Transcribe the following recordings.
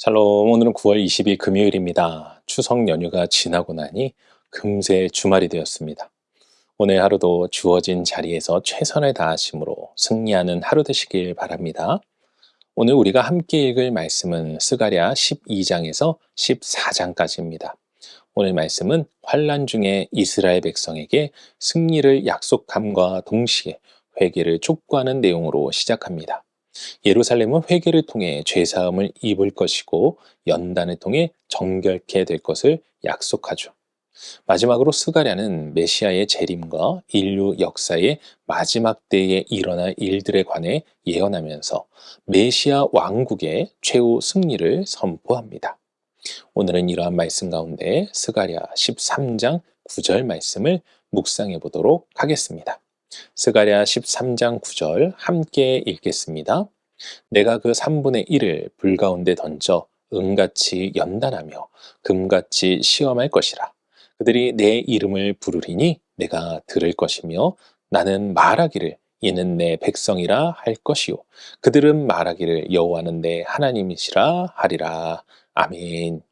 샬롬, 오늘은 9월 20일 금요일입니다. 추석 연휴가 지나고 나니 금세 주말이 되었습니다. 오늘 하루도 주어진 자리에서 최선을 다하심으로 승리하는 하루 되시길 바랍니다. 오늘 우리가 함께 읽을 말씀은 스가랴 12장에서 14장까지입니다. 오늘 말씀은 환란 중에 이스라엘 백성에게 승리를 약속함과 동시에 회개를 촉구하는 내용으로 시작합니다. 예루살렘은 회개를 통해 죄사함을 입을 것이고 연단을 통해 정결케 될 것을 약속하죠. 마지막으로 스가랴는 메시아의 재림과 인류 역사의 마지막 때에 일어날 일들에 관해 예언하면서 메시아 왕국의 최후 승리를 선포합니다. 오늘은 이러한 말씀 가운데 스가랴 13장 9절 말씀을 묵상해 보도록 하겠습니다. 스가랴 13장 9절 함께 읽겠습니다. 내가 그 3분의 1을 불 가운데 던져 은같이 연단하며 금같이 시험할 것이라. 그들이 내 이름을 부르리니 내가 들을 것이며 나는 말하기를 이는 내 백성이라 할 것이요 그들은 말하기를 여호와는 내 하나님이시라 하리라. 아멘.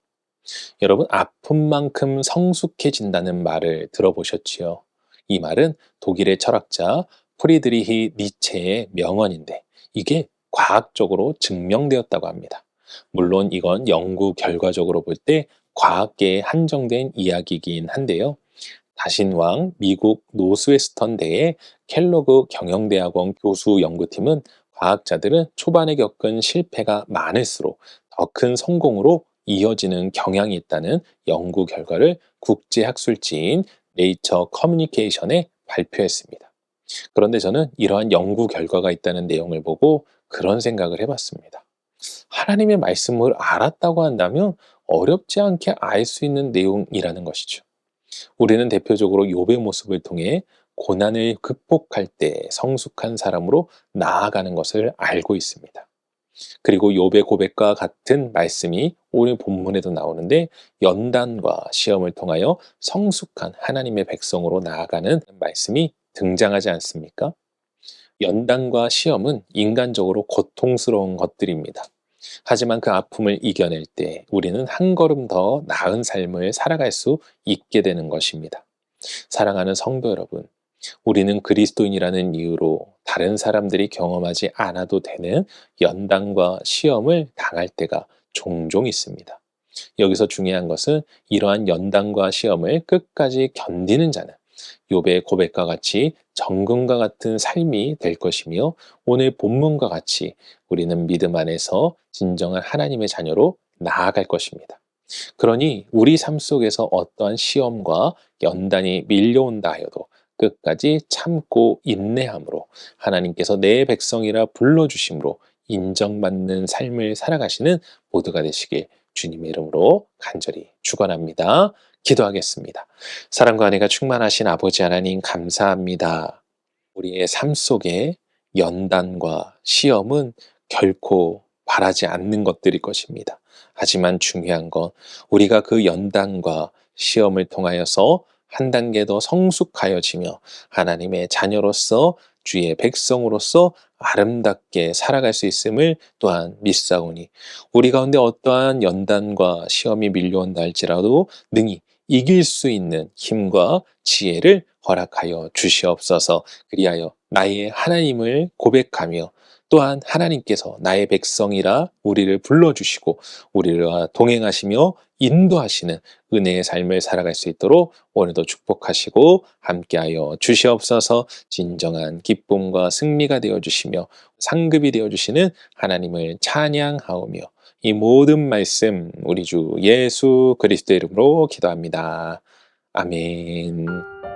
여러분 아픈 만큼 성숙해진다는 말을 들어보셨지요? 이 말은 독일의 철학자 프리드리히 니체의 명언인데 이게 과학적으로 증명되었다고 합니다. 물론 이건 연구 결과적으로 볼 때 과학계에 한정된 이야기이긴 한데요. 다신왕 미국 노스웨스턴 대의 켈로그 경영대학원 교수 연구팀은 과학자들은 초반에 겪은 실패가 많을수록 더 큰 성공으로 이어지는 경향이 있다는 연구 결과를 국제학술지인 네이처 커뮤니케이션에 발표했습니다. 그런데 저는 이러한 연구 결과가 있다는 내용을 보고 그런 생각을 해봤습니다. 하나님의 말씀을 알았다고 한다면 어렵지 않게 알 수 있는 내용이라는 것이죠. 우리는 대표적으로 욥의 모습을 통해 고난을 극복할 때 성숙한 사람으로 나아가는 것을 알고 있습니다. 그리고 욥의 고백과 같은 말씀이 오늘 본문에도 나오는데 연단과 시험을 통하여 성숙한 하나님의 백성으로 나아가는 말씀이 등장하지 않습니까? 연단과 시험은 인간적으로 고통스러운 것들입니다. 하지만 그 아픔을 이겨낼 때 우리는 한 걸음 더 나은 삶을 살아갈 수 있게 되는 것입니다. 사랑하는 성도 여러분, 우리는 그리스도인이라는 이유로 다른 사람들이 경험하지 않아도 되는 연단과 시험을 당할 때가 종종 있습니다. 여기서 중요한 것은 이러한 연단과 시험을 끝까지 견디는 자는 욥의 고백과 같이 정금과 같은 삶이 될 것이며 오늘 본문과 같이 우리는 믿음 안에서 진정한 하나님의 자녀로 나아갈 것입니다. 그러니 우리 삶 속에서 어떠한 시험과 연단이 밀려온다 하여도 끝까지 참고 인내함으로 하나님께서 내 백성이라 불러주심으로 인정받는 삶을 살아가시는 모두가 되시길 주님의 이름으로 간절히 축원합니다. 기도하겠습니다. 사랑과 은혜가 충만하신 아버지 하나님 감사합니다. 우리의 삶 속에 연단과 시험은 결코 바라지 않는 것들일 것입니다. 하지만 중요한 건 우리가 그 연단과 시험을 통하여서 한 단계 더 성숙하여지며 하나님의 자녀로서 주의 백성으로서 아름답게 살아갈 수 있음을 또한 믿사오니 우리 가운데 어떠한 연단과 시험이 밀려온다 할지라도 능히 이길 수 있는 힘과 지혜를 허락하여 주시옵소서. 그리하여 나의 하나님을 고백하며 또한 하나님께서 나의 백성이라 우리를 불러주시고 우리를 동행하시며 인도하시는 은혜의 삶을 살아갈 수 있도록 오늘도 축복하시고 함께하여 주시옵소서 진정한 기쁨과 승리가 되어주시며 상급이 되어주시는 하나님을 찬양하오며 이 모든 말씀 우리 주 예수 그리스도 이름으로 기도합니다. 아멘.